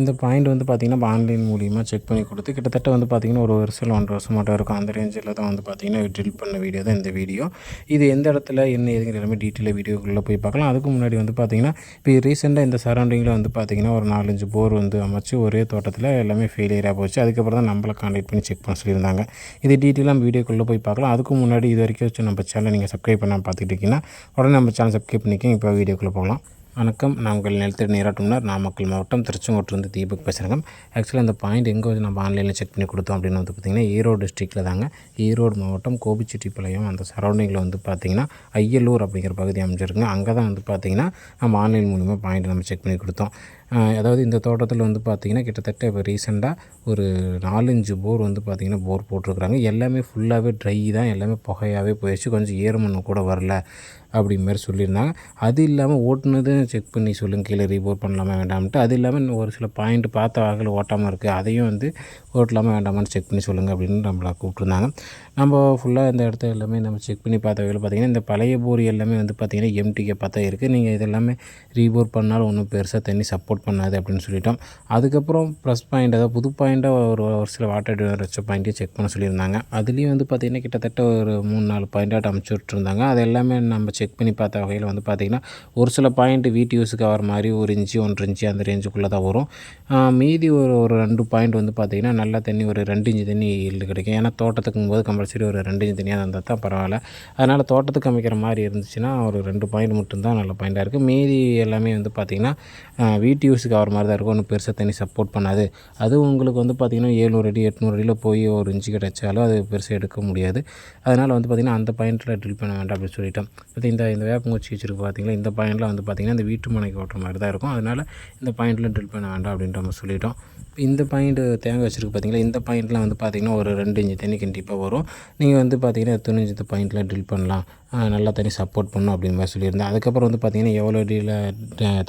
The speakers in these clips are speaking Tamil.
இந்த பாயிண்ட் வந்து பார்த்திங்கன்னா ஆன்லைன் மூலியமாக செக் பண்ணி கொடுத்து கிட்டத்தட்ட வந்து பார்த்திங்கன்னா ஒரு வருஷம் ஒன்றரை வருஷம் மட்டும் இருக்கும். அந்த ரேஞ்சில் தான் வந்து பார்த்திங்கன்னா ட்ரில் பண்ண வீடியோ தான் இந்த வீடியோ இது எந்த இடத்துல என்ன ஏதுங்கிற எல்லாமே டீட்டெயிலாக வீடியோக்குள்ளே போய் பார்க்கலாம். அதுக்கு முன்னாடி வந்து பார்த்திங்கன்னா இப்போ ரீசெண்டாக இந்த சரௌண்டிங்கில் வந்து பார்த்திங்கன்னா ஒரு நாலஞ்சு போர் வந்து அமைச்சு ஒரே தோட்டத்தில் எல்லாமே ஃபெயிலியராக போச்சு. அதுக்கப்புறம் தான் நம்மளை கான்டாக்ட் பண்ணி செக் பண்ண சொல்லியிருந்தாங்க. இது டீட்டெயிலாக நம்ம வீடியோக்குள்ளே போய் பார்க்கலாம். அதுக்கு முன்னாடி இது வரைக்கும் வச்சு நம்ம சேனல் நீங்கள் சப்ஸ்கிரைப் பண்ணால் பார்த்துட்டு இருக்கீங்கன்னா உடனே நம்ம சேனல் சப்ஸ்கிரைப் பண்ணிக்கோங்க. இப்போ வீடியோக்குள்ளே போகலாம். வணக்கம். நான் உங்கள் நிலத்தடி நீராட்டும்னார் நாமக்கல் மாவட்டம் திருச்செங்கோட்டிலிருந்து தீபக் பேசுகிறேங்க ஆக்சுவலாக அந்த பாயிண்ட் எங்கே வந்து நம்ம ஆன்லைனில் செக் பண்ணி கொடுத்தோம் அப்படின்னு வந்து பார்த்திங்கன்னா ஈரோடு டிஸ்ட்ரிக்டில் தாங்க. ஈரோடு மாவட்டம் கோபிச்செட்டிப்பாளையம் அந்த சரௌண்டிங்கில் வந்து பார்த்திங்கன்னா ஐயலூர் அப்படிங்கிற பகுதி அமைஞ்சிருக்குங்க. அங்கே தான் வந்து பார்த்திங்கன்னா நம்ம ஆன்லைன் மூலிமா பாயிண்ட் நம்ம செக் பண்ணி கொடுத்தோம். அதாவது இந்த தோட்டத்தில் வந்து பார்த்திங்கன்னா கிட்டத்தட்ட இப்போ ரீசெண்டாக ஒரு நாலஞ்சு போர் வந்து பார்த்திங்கன்னா போர் போட்டிருக்குறாங்க. எல்லாமே ஃபுல்லாகவே ட்ரை தான். எல்லாமே புகையாகவே போயிடுச்சு கொஞ்சம் ஈரமண்ணு கூட வரல அப்படி மாதிரி சொல்லியிருந்தாங்க. அது இல்லாமல் ஓட்டுனதும் செக் பண்ணி சொல்லுங்கள் கீழே ரீபோர் பண்ணலாமா வேண்டாம்ட்டு அது இல்லாமல் ஒரு சில பாயிண்ட் பார்த்த வகையில் ஓட்டாமல் இருக்குது அதையும் வந்து ஓட்டலாமா வேண்டாமான்னு செக் பண்ணி சொல்லுங்கள் அப்படின்னு நம்மளை கூப்பிட்ருந்தாங்க நம்ம ஃபுல்லாக இந்த இடத்த எல்லாமே நம்ம செக் பண்ணி பார்த்த வகையில் பார்த்திங்கன்னா இந்த பழைய போர் எல்லாமே வந்து பார்த்திங்கன்னா எம்டிக்கே பார்த்தா இருக்குது நீங்கள் இதெல்லாமே ரீபோர் பண்ணாலும் ஒன்றும் பெருசாக தண்ணி சப்போர்ட் பண்ணாது அப்படின்னு சொல்லிட்டோம். அதுக்கப்புறம் ப்ளஸ் பாயிண்ட் அதாவது புது பாயிண்ட்டாக ஒரு ஒரு சில வாட்டர் டிவர் வச்ச பாயிண்ட்டையும் செக் பண்ண சொல்லியிருந்தாங்க. அதுலேயும் வந்து பார்த்திங்கன்னா கிட்டத்தட்ட ஒரு மூணு நாலு பாயிண்ட்டாக அமுச்சு விட்ருந்தாங்க அது எல்லாமே நம்ம செக் பண்ணி பார்த்த வகையில் வந்து பார்த்திங்கன்னா ஒரு சில பாயிண்ட் வீட்டு யூஸுக்கு ஆகிற மாதிரி ஒரு இன்ச்சு ஒன்றரை இன்ச்சு அந்த ரேஞ்சுக்குள்ளே தான் வரும். மீதி ஒரு ஒரு ரெண்டு பாயிண்ட் வந்து பார்த்திங்கன்னா நல்லா தண்ணி ஒரு ரெண்டு இன்ச்சு தண்ணி ஈல்டு கிடைக்கும். ஏன்னா தோட்டத்துக்கும் போது கம்பல்சரி ஒரு ரெண்டு இன்ச்சு தண்ணியாக இருந்தால் தான் பரவாயில்ல. அதனால் தோட்டத்துக்கு அமைக்கிற மாதிரி இருந்துச்சுன்னா ஒரு ரெண்டு பாயிண்ட் மட்டும்தான் நல்ல பாயிண்ட்டாக இருக்குது மீதி எல்லாமே வந்து பார்த்திங்கன்னா வீட்டு வியூஸுக்கு ஆகிற மாதிரி தான் இருக்கும். ஒன்றும் பெருசாக தண்ணி சப்போர்ட் பண்ணாது. அது உங்களுக்கு வந்து பார்த்திங்கன்னா ஏழ்நூறு அடி எட்நூறு அடியில் போய் ஒரு இன்ச்சு கிடச்சாலும் அது பெருசாக எடுக்க முடியாது. அதனால் வந்து பார்த்திங்கன்னா அந்த பாயிண்ட்டில் ட்ரில் பண்ண வேண்டாம் அப்படின்னு சொல்லிட்டோம். இப்போ இந்த இந்த வேப்பங்குச்சி வச்சுருக்கு பார்த்திங்களா இந்த பாயிண்டில் வந்து பார்த்திங்கன்னா இந்த வீட்டு மனைக்கு ஓட்டுற மாதிரி தான் இருக்கும். அதனால் இந்த பாயிண்ட்டில் ட்ரில் பண்ண வேண்டாம் அப்படின்ற நம்ம சொல்லிட்டோம். இந்த பாயிண்ட்டு தேங்காய் வச்சுருக்கு பார்த்தீங்களா இந்த பாயிண்ட்லாம் வந்து பார்த்திங்கன்னா ஒரு ரெண்டு இன்ச்சு தண்ணி கண்டிப்பாக வரும். நீங்கள் வந்து பார்த்திங்கன்னா எத்தனை இந்த பாயிண்ட்டில் ட்ரில் பண்ணலாம். நல்லா தண்ணி சப்போர்ட் பண்ணும் அப்படின்னு மாதிரி சொல்லியிருந்தேன். அதுக்கப்புறம் வந்து பார்த்திங்கன்னா எவ்வளோ அடியில்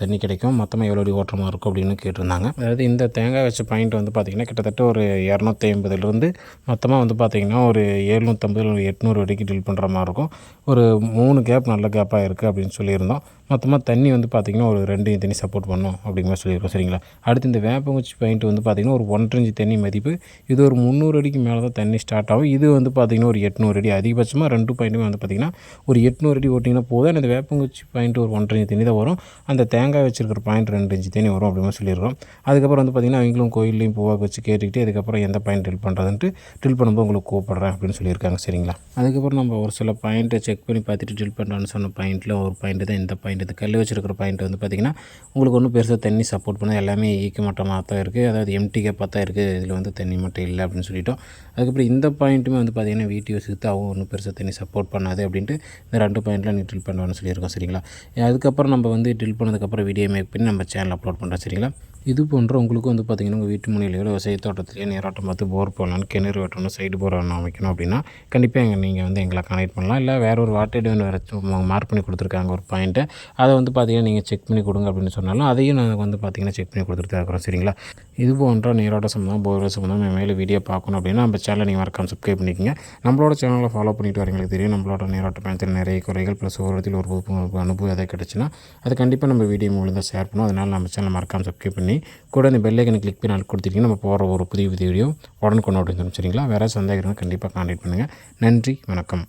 தண்ணி கிடைக்கும் மொத்தமாக எவ்வளோ அடி ஓட்டமாக இருக்கும் அப்படின்னு கேட்டிருந்தாங்க. அதாவது இந்த தேங்காய் வச்ச பாயிண்ட் வந்து பார்த்திங்கன்னா கிட்டத்தட்ட ஒரு இரநூத்தி ஐம்பதுலேருந்து மொத்தமாக வந்து பார்த்திங்கன்னா ஒரு எழுநூற்றம்பது எட்நூறு அடிக்கு டில் பண்ணுற மாதிரி இருக்கும். ஒரு மூணு கேப் நல்ல கேப்பாக இருக்குது அப்படின்னு சொல்லியிருந்தோம். மொத்தமாக தண்ணி வந்து பார்த்திங்கன்னா ஒரு ரெண்டு தண்ணி சப்போர்ட் பண்ணும் அப்படிங்கிற மாதிரி சொல்லியிருக்கோம். சரிங்களா? அடுத்து இந்த வேப்பங்குச்சி பாயிண்ட் வந்து பார்த்திங்கன்னா ஒரு ஒன்றரை இன்ச்சு தண்ணி மதிப்பு. இது ஒரு முந்நூறு அடிக்கு மேலே தான் தண்ணி ஸ்டார்ட் ஆகும். இது வந்து பார்த்திங்கன்னா ஒரு எட்நூறு அடி. அதிகபட்சமாக ரெண்டு பாயிண்ட்டுமே வந்து பார்த்திங்கன்னா ஒரு எட்நூறு அடி ஓட்டிங்கன்னா போதும். அந்த வேப்பங்குச்சி பாயிண்ட் ஒரு ஒன்றரை இன்ச்சு தண்ணி தான் வரும். அந்த தேங்காய் வச்சிருக்கிற பாயிண்ட் ரெண்டு இன்ச்சு தண்ணி வரும் அப்படின்னு சொல்லியிருக்கோம். அதுக்கப்புறம் வந்து பார்த்திங்கன்னா அவங்களும் கோயிலையும் பூவாக வச்சு கேட்டுக்கிட்டு அதுக்கப்புறம் எந்த பாயிண்ட் ட்ரில் பண்ணுறதுன்ட்டு ட்ரில் பண்ணும்போது உங்களுக்கு கூப்பிட்றேன் அப்படின்னு சொல்லியிருக்காங்க. சரிங்களா? அதுக்கப்புறம் நம்ம ஒரு சில பாயிண்ட்டை செக் பண்ணி பார்த்துட்டு ட்ரில் பண்ணுறோன்னு சொன்ன பாயிண்ட்டில் ஒரு பாயிண்ட் தான் இந்த பாயிண்ட் இது. கல் வச்சுருக்கிற பாயிண்ட் வந்து பார்த்திங்கன்னா உங்களுக்கு ஒன்றும் பெருசாக தண்ணி சப்போர்ட் பண்ண எல்லாமே e ஈக்க மட்டமாக தான் இருக்குது அதாவது எம்டி கேப்பாக தான் இருக்குது இதில் வந்து தண்ணி மட்டும் இல்லை அப்படின்னு சொல்லிட்டோம். அதுக்கப்புறம் இந்த பாயிண்ட்டுமே வந்து பார்த்திங்கன்னா வீட்டு யூஸுக்கு அவங்க ஒன்றும் பெருசாக தண்ணி சப்போர்ட் பண்ணாது அப்படின்ட்டு இந்த ரெண்டு பாயிண்ட்டில் நீ ட்ரில் பண்ணுவான்னு சொல்லியிருக்கோம் சரிங்களா? அதுக்கப்புறம் நம்ம வந்து ட்ரில் பண்ணதுக்கப்புறம் வீடியோ மேக் பண்ணி நம்ம சேனல் அப்லோட் பண்ணுறோம் சரிங்களா? இது போன்ற உங்களுக்கு வந்து பார்த்திங்கன்னா உங்கள் வீட்டு முனையிலையோ விவசாய தோட்டத்திலேயே நேராட்டம் பார்த்து போர் போடணும் கிணறு வெட்டணும் சைடு போர் அமைக்கணும் அப்படின்னா கண்டிப்பாக எங்கள் நீங்கள் வந்து எங்களை கனெக்ட் பண்ணலாம். இல்லை வேறு ஒரு வாட்டர் டேன்னு வேறு மார்க் பண்ணி கொடுத்துருக்காங்க ஒரு பாயிண்ட்டை அதை வந்து பார்த்திங்கன்னா நீங்கள் செக் பண்ணி கொடுங்க அப்படின்னு சொன்னாலும் அதையும் நாங்கள் வந்து பார்த்திங்கன்னா செக் பண்ணி கொடுத்துட்டு இருக்கிறோம். சரிங்களா? இது போன்ற நீராட்டம் சம்மந்தம் போர் சம்மந்தம் மேலே வீடியோ பார்க்கணும் அப்படின்னா நம்ம சேனலை நீங்கள் மறக்காம சப்ஸ்கிரைப் பண்ணிக்கோங்க. நம்மளோட சேனலை ஃபாலோ பண்ணிட்டு வரீங்களுக்கு தெரியும். நம்மளோட நீரோட்ட பயணத்தில் நிறைய குறைகள் ப்ளஸ் ஒரு இடத்துல ஒரு புது அனுபவம் எதாவது கிடச்சுன்னா அது கண்டிப்பாக நம்ம வீடியோ மூலம் தான் ஷேர் பண்ணுவோம். அதனால் நம்ம சேனலை மறக்காமல் சப்ஸ்கிரைப் பண்ணி கூட இந்த பெல்லைக்கனை கிளிக் பண்ணி நாள் கொடுத்துட்டிங்கன்னா நம்ம போகிற ஒரு புதிய புதிய வீடியோ உடனுக்குன்னு அப்படின்னு சரிங்களா? வேறு சந்தேகம் கண்டிப்பாக கான்டாக்ட் பண்ணுங்கள் நன்றி வணக்கம்.